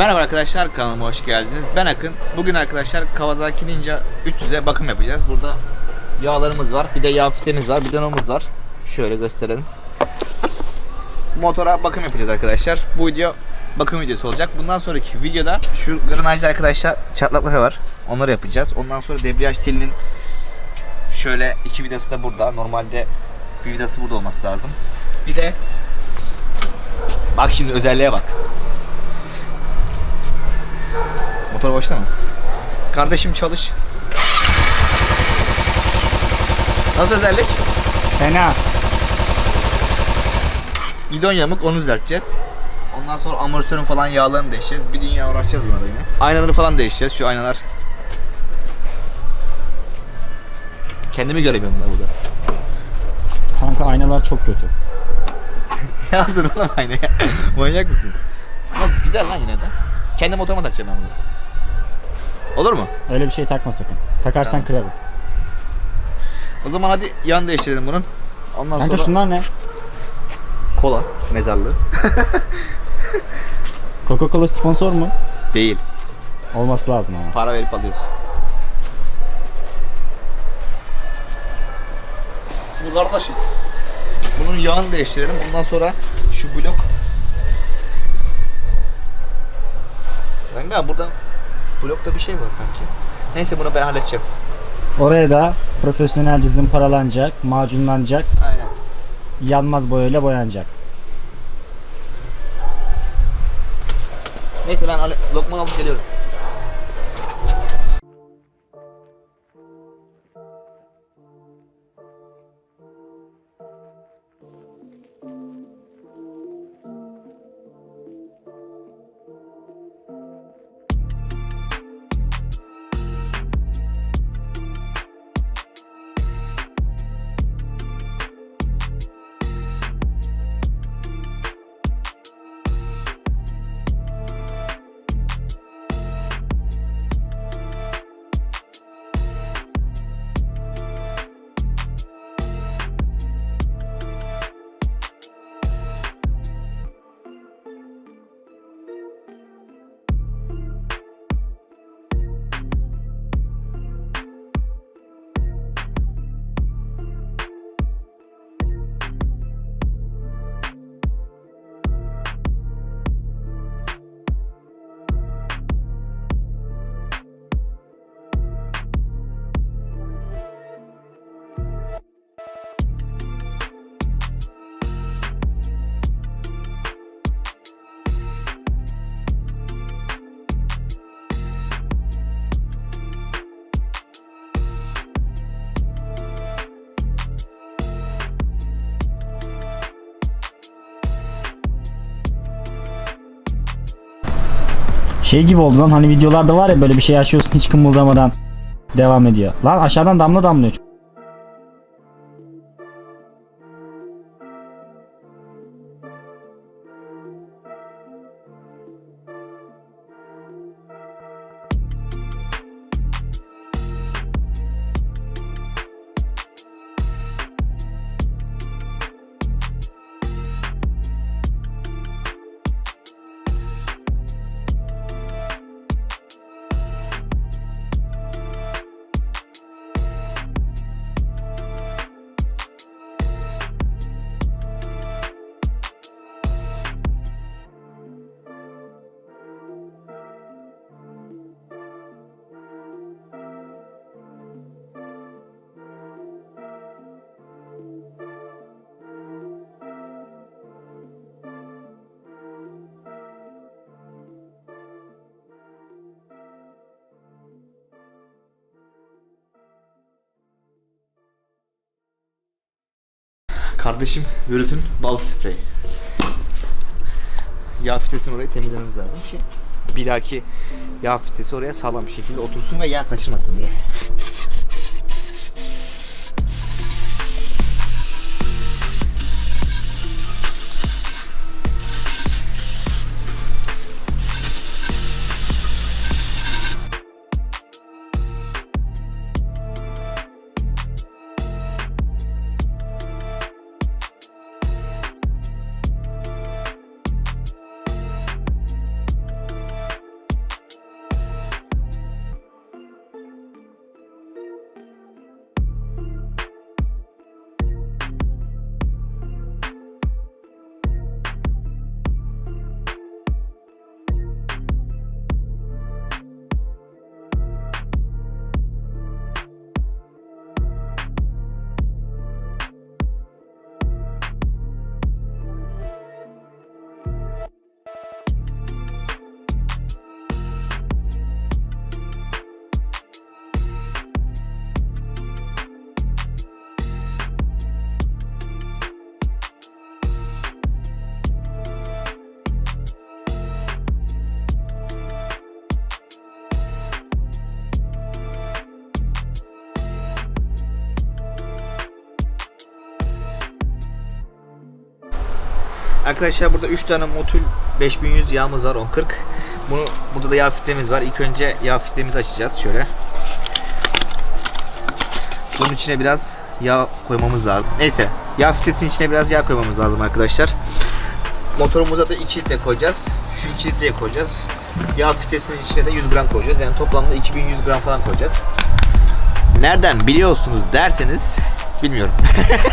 Merhaba arkadaşlar kanalıma hoş geldiniz. Ben Akın. Bugün arkadaşlar Kawasaki Ninja 300'e bakım yapacağız. Burada yağlarımız var. Bir de yağ filtremiz var. Bir de nomuz var. Şöyle gösterelim. Motora bakım yapacağız arkadaşlar. Bu video bakım videosu olacak. Bundan sonraki videoda şu granajda arkadaşlar çatlakları var. Onları yapacağız. Ondan sonra debriyaj telinin şöyle iki vidası da burada. Normalde bir vidası burada olması lazım. Bir de bak şimdi özelliğe bak. Motor boşta mı? Kardeşim çalış. Nasıl özellik? Fena. Gidon yamuk onu düzelteceğiz. Ondan sonra amortisörün falan yağlarını değişeceğiz. Bir dünya uğraşacağız buna da yine. Aynaları falan değişeceğiz. Şu aynalar. Kendimi göremiyorum da burada. Kanka aynalar çok kötü. Yazdın oğlum aynaya. Manyak mısın? Ama güzel lan yine de. Kendi motoruma takacağım ben bunu. Olur mu? Öyle bir şey takma sakın. Takarsan kırarım. O zaman hadi yan değiştirelim bunun. Ondan Kanka sonra şunlar ne? kola mezarlığı. Coca-Cola sponsor mu? Değil. Olması lazım ama. Para verip alıyorsun. Bu kardeşim. Bunun yağını değiştirelim. Ondan sonra şu blok. Kanka burada blokta bir şey var sanki. Neyse bunu ben halledeceğim. Oraya da profesyonelce zımparalanacak, macunlanacak, Aynen. yanmaz boyayla boyanacak. Neyse ben lokma alıp geliyorum. Şey gibi oldu lan hani videolarda var ya böyle bir şey açıyorsun hiç kımıldamadan devam ediyor. Lan aşağıdan damla damlıyor. Kardeşim Vürüt'ün bal spreyi. Yağ fitesini orayı temizlememiz lazım ki bir dahaki yağ fitesi oraya sağlam bir şekilde otursun ve yağ kaçırmasın diye. Arkadaşlar burada 3 tane Motul 5100 yağımız var 1040. Bunu burada da yağ filtremiz var. İlk önce yağ filtremizi açacağız şöyle. Bunun içine biraz yağ koymamız lazım. Neyse yağ filtresinin içine biraz yağ koymamız lazım arkadaşlar. Motorumuza da 2 litre koyacağız. Şu 2 litreye koyacağız. Yağ filtresinin içine de 100 gram koyacağız. Yani toplamda 2100 gram falan koyacağız. Nereden biliyorsunuz derseniz bilmiyorum.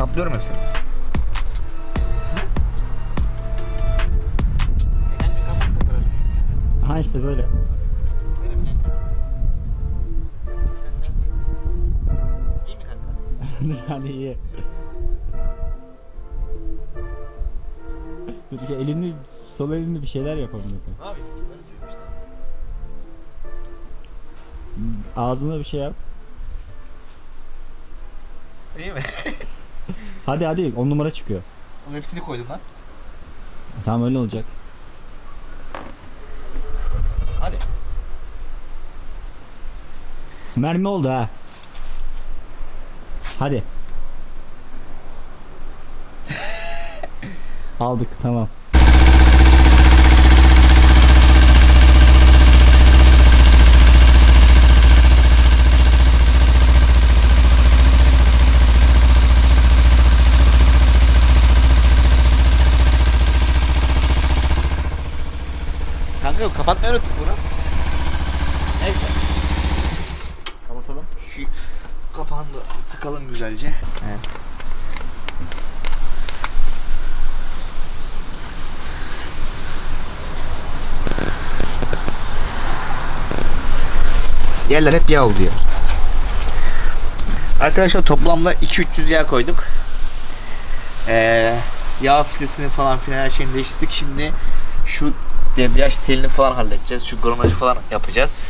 Saplıyorum hepsini. Aha işte böyle. İyi mi kanka? Hadi iyi. Dur şu elini sol elini bir şeyler yapalım yapayım? Böyle. Ağzına bir şey yap. İyi mi? Hadi hadi on numara çıkıyor. Onun hepsini koydum lan. Tamam öyle olacak. Hadi. Mermi oldu ha. Hadi. Aldık tamam. Kanka kapatmayı unuttuk bunu. Neyse. Kapatalım. Şu kapağını da sıkalım güzelce. Evet. Yerler hep yağ oluyor. Arkadaşlar toplamda 2-300 yağ koyduk. Ee, yağ filtresini falan filan her şeyini değiştirdik. Şimdi şu debriyaj telini falan halledeceğiz. Şu gramajı falan yapacağız.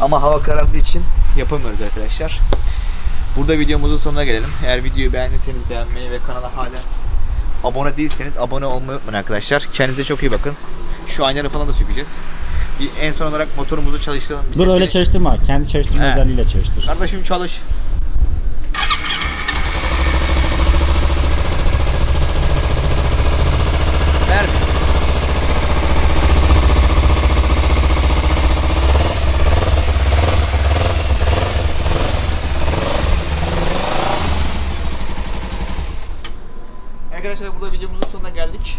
Ama hava karardığı için yapamıyoruz arkadaşlar. Burada videomuzun sonuna gelelim. Eğer videoyu beğendiyseniz beğenmeyi ve kanala hala abone değilseniz abone olmayı unutmayın arkadaşlar. Kendinize çok iyi bakın. Şu aynaları falan da sökeceğiz. Bir en son olarak motorumuzu çalıştıralım. Bir Dur öyle sesini- çalıştırma. Kendi çalıştırma özelliğiyle çalıştır. Kardeşim çalış. Ver. Arkadaşlar burada videomuzun sonuna geldik.